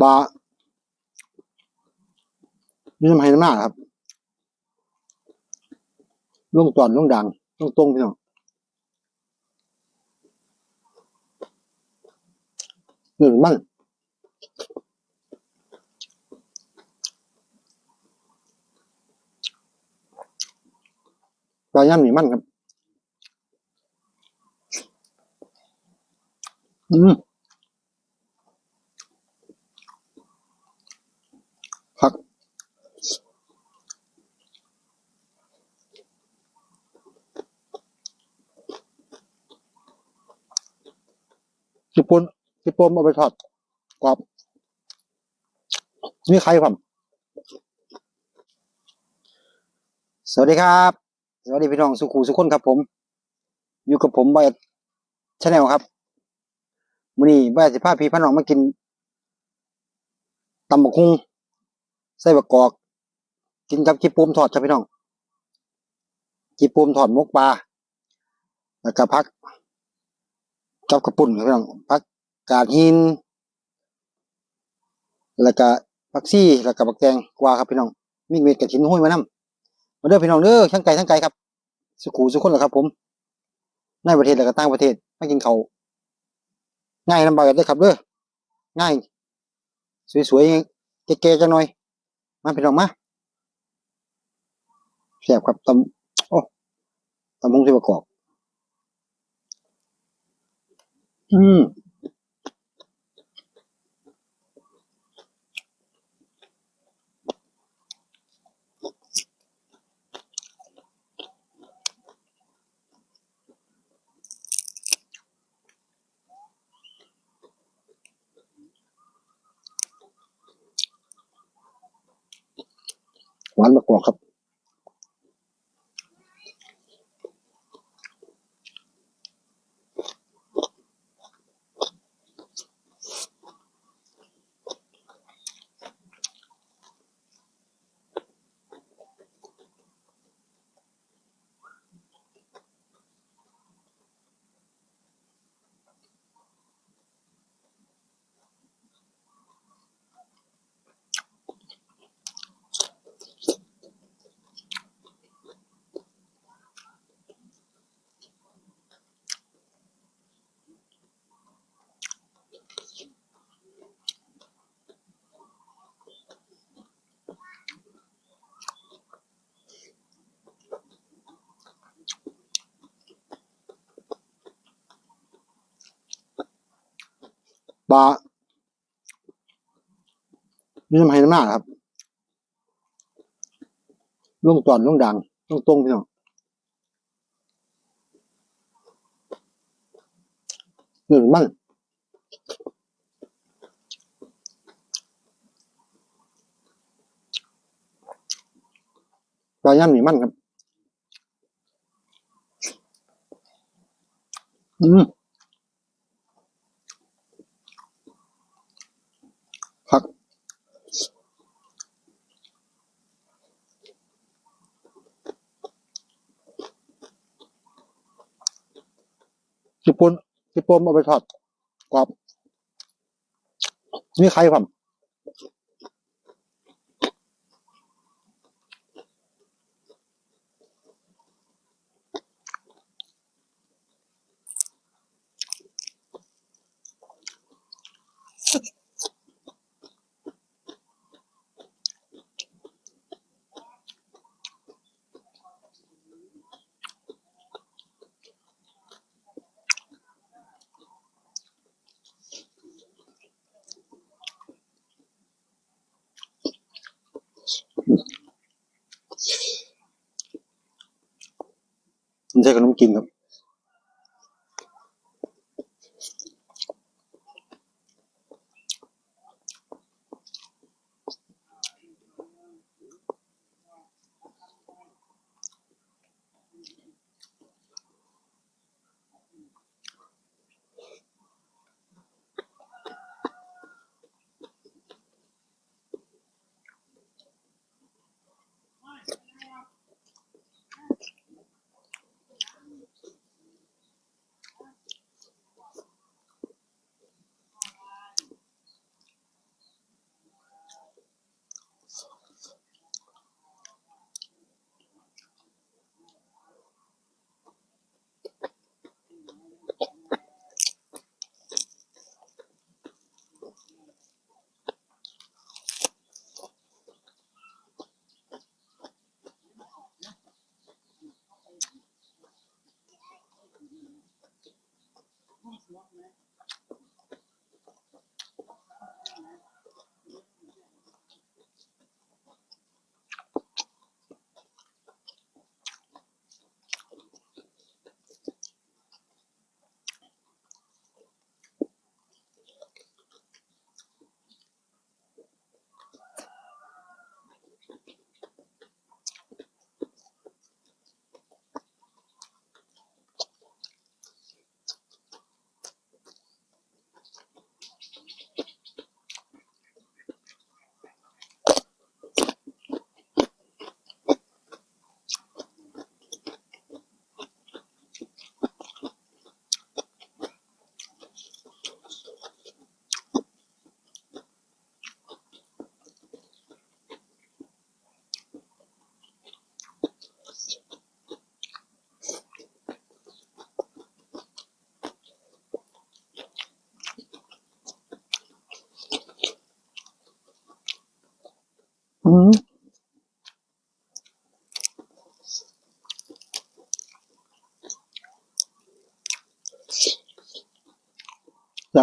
ปลามีน้ำไห้น้ำหน้าครับล่งตอนล่งดังล่งตรงพี่น้องหนึ่งมันปลาย่ำหนีมันครับ อืม ญี่ปุ่นญี่ปุ่นเอาไปทอดกรอบนี่ใครผมสวัสดีครับ สวัสดีพี่น้องสุขูสุขคนครับ ผม อยู่กับผมบอยชาแนลครับมื้อนี้บอยสิพาพี่พี่น้องมากินตำบักหุ่งใส่บักกอก กินกับจิปูมทอดครับพี่น้องจิปูมทอดมกปลาแล้วก็พัก กับกระปุ่นครับพี่น้องพักกาดหิน แล้วก็ผักซี่แล้วก็บักแตงกวาครับพี่น้องมีเม็ดกระถินห้อยมานำมาเด้อพี่น้องเด้อทั้งไกลทั้งไกลครับ สุขูสุขคนแหละครับ ผมในประเทศและก็ต่างประเทศไมากินเขาง่ายลำบากได้อครับเด้อง่าย สวยๆแก่ๆจังหน่อย มาพี่น้องมาแซ่บครับตำโอ้ตำมุงที่ประกอบ อืมหวานมะกอกครับ ปลามีน้ำไห้น้ำหน้าครับล่งตอนล่งดังล่งตรงพี่น้องหนึ่งมั่นปลาย่ำหนีมั่นครับ อืม ปุ่นญี่ปุ่นเอาไปทอดกรอบนี่ใครผม มัน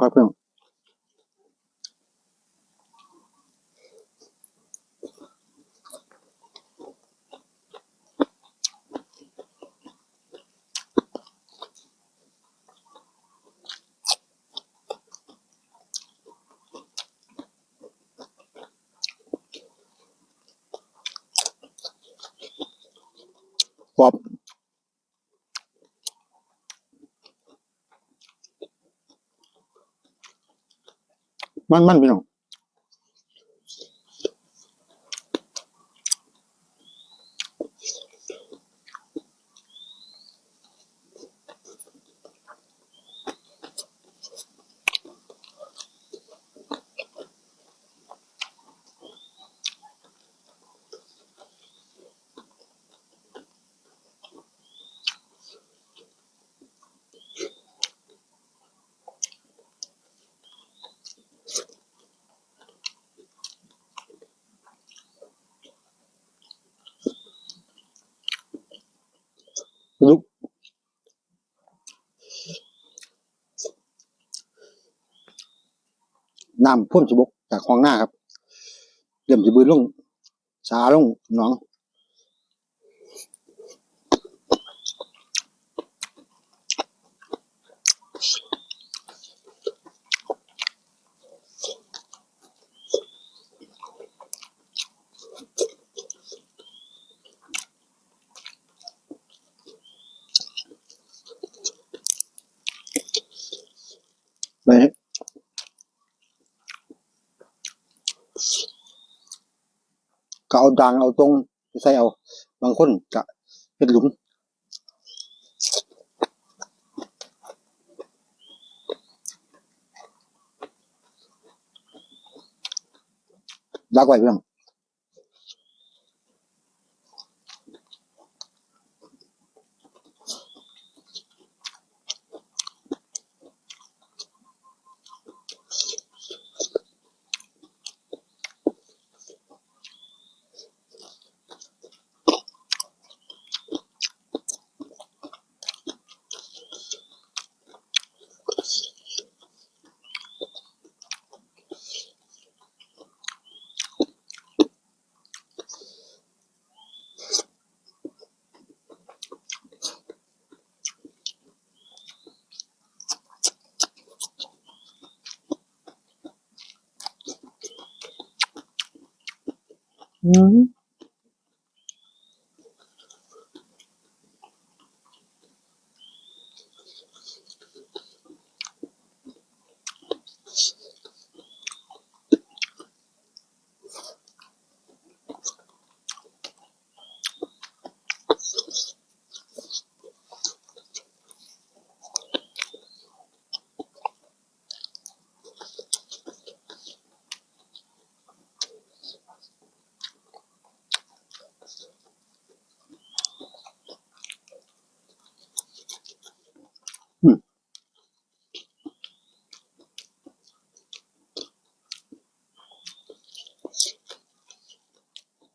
ครั บเพื่อนกรอบมันมันพี่น้อง ลุก น้ำพ่วมสบกจากคลองหน้าครับเริ่มจะบืนลงสาลงหน้อง เอาดังเอาตรงใส่เอา บางคนกะเป็นหลุมรักไว้เพื่อน อื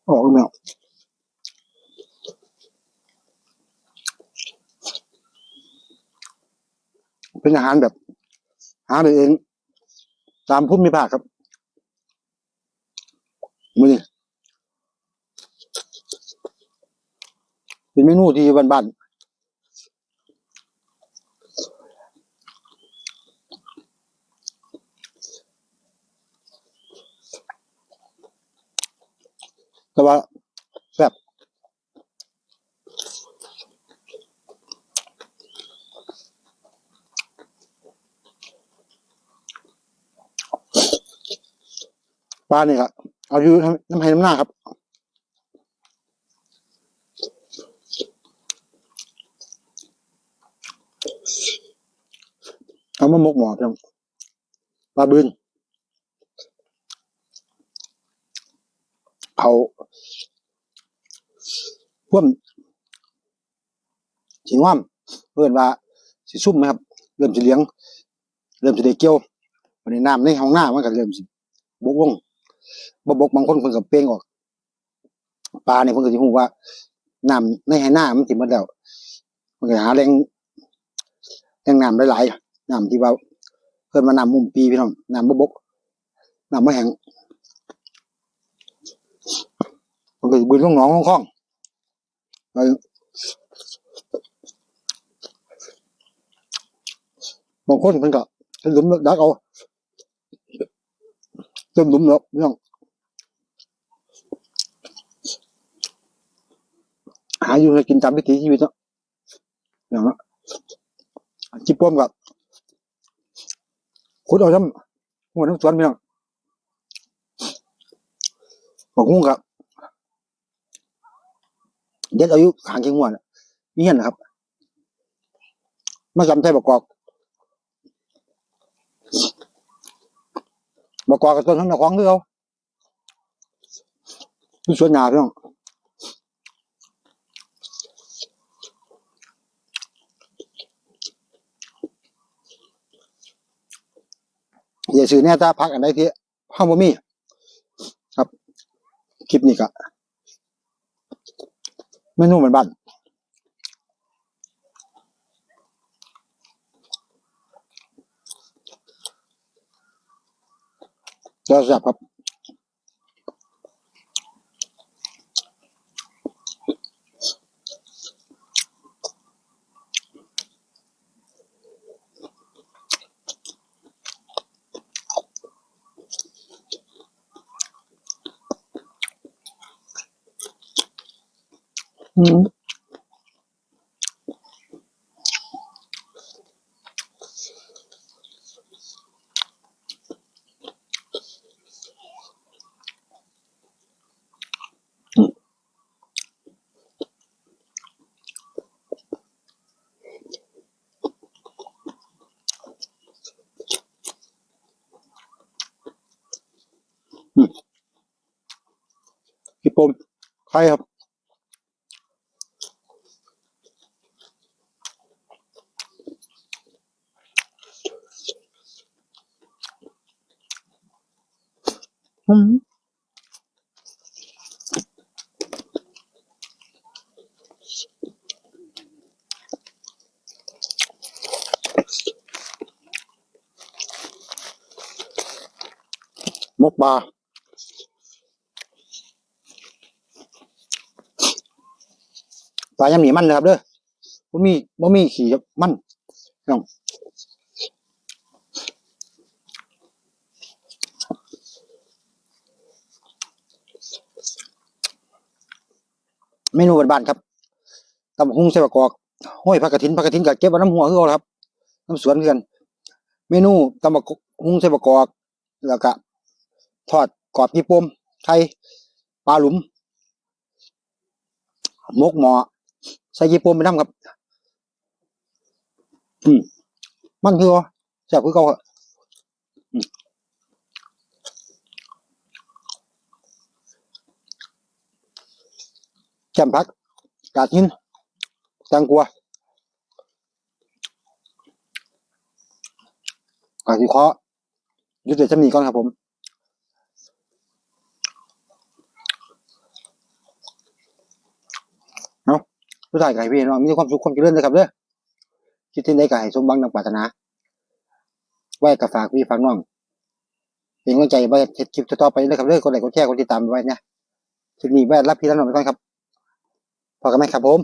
ออกแล้วเป็นอาหารแบบ หาไปเอง ตามพุ่มมีภาคครับมือนี่เป็นเมนูที่บ้านๆ แต่ว่าแซ่บปลาเนี่ยครับเอาอยู่น้ำให้น้ำหน้าครับเอามาหมกหมอจังปลาบืน เอาพ่วมสิง่ามเพื่อนว่าสิซุ่มไหมครับ เริ่มสิเลี้ยง เริ่มสิได้เกี่ยววันนี้น้ำในห้องหน้ามันก็เริ่มสิบกลงบ่บกบางคนเพิ่นก็เป้งออกปลาเนี่ยเพิ่นก็สิฮู้ว่าน้ำในไหหน้ามันสิหมดแล้วเพิ่นก็หาแหล่งแหล่งน้ำหลายๆน้ำที่ว่าเคเกินมาน้ำมุมปีพี่น้องน้ำบ่บกน้ำบ่แห้ง มันก็สิบืนลงหนองลงคลองไปบางคนมันก็เป็นหลุมดักเอาเต็มหลุมแล้วพี่น้องหาอยู่ให้กินตามวิถีชีวิตเนาะอย่างนั้นจิบป้อมกับขุดเอาน้ำหัวน้ำสวนพี่น้องบอกหุ้งกับ เด็ดอายุขางเคียงหัวนนี่เห็นนะครับมาจำใช้ประกอบประกอบกับต้นทั้งนของคือเขาคือสวนยาพี่น้องอย่าซื้อแน่จ้าพักอันใดที่ห้ามบ่มี ครับ คลิปนี้ก็ เมนูเหมือนบ้านก็แซ่บครับ พี่ปมใครครับ กปลาปลายำหนีมันนะครับเด้อบ่มีบ่มีขี่มันน้องเมนูบ้านๆครับตำหุ่งใส่ประกอบห้อยผักกระถินผักกระถินกับเก็บไว้น้ำหัวคือเอาครับน้ำสวนคือกัน เมนูตำบักหุ่งใส่ประกอบแล้วก็ ทอดกรอบญี่ปุ่มไข่ปลาหลุมมกหมอใส่ญี่ปุ่มไปน้ำครับ อืมมันคือว่าแซ่บคือเก่าครับอืมแจ่มพักกาดหินแตงกวากาดสีเคาะยุติจะมีก่อนครับผม เอา ผู้ชายกับพี่น้องมีความสุขความเจริญเลยครับเด้อคิดที่ไหนก็ให้สมบังดังปรารถนา ไว้กับฝากพี่ฝากน้องเป็นกำลังใจไว้เฮ็ดคลิปต่อไปเลยครับเด้อกดไลค์กดแชร์กดติดตามไว้นะคลิปนี้ไว้รับพี่รับน้องไปก่อนครับพอกันไหมครับผม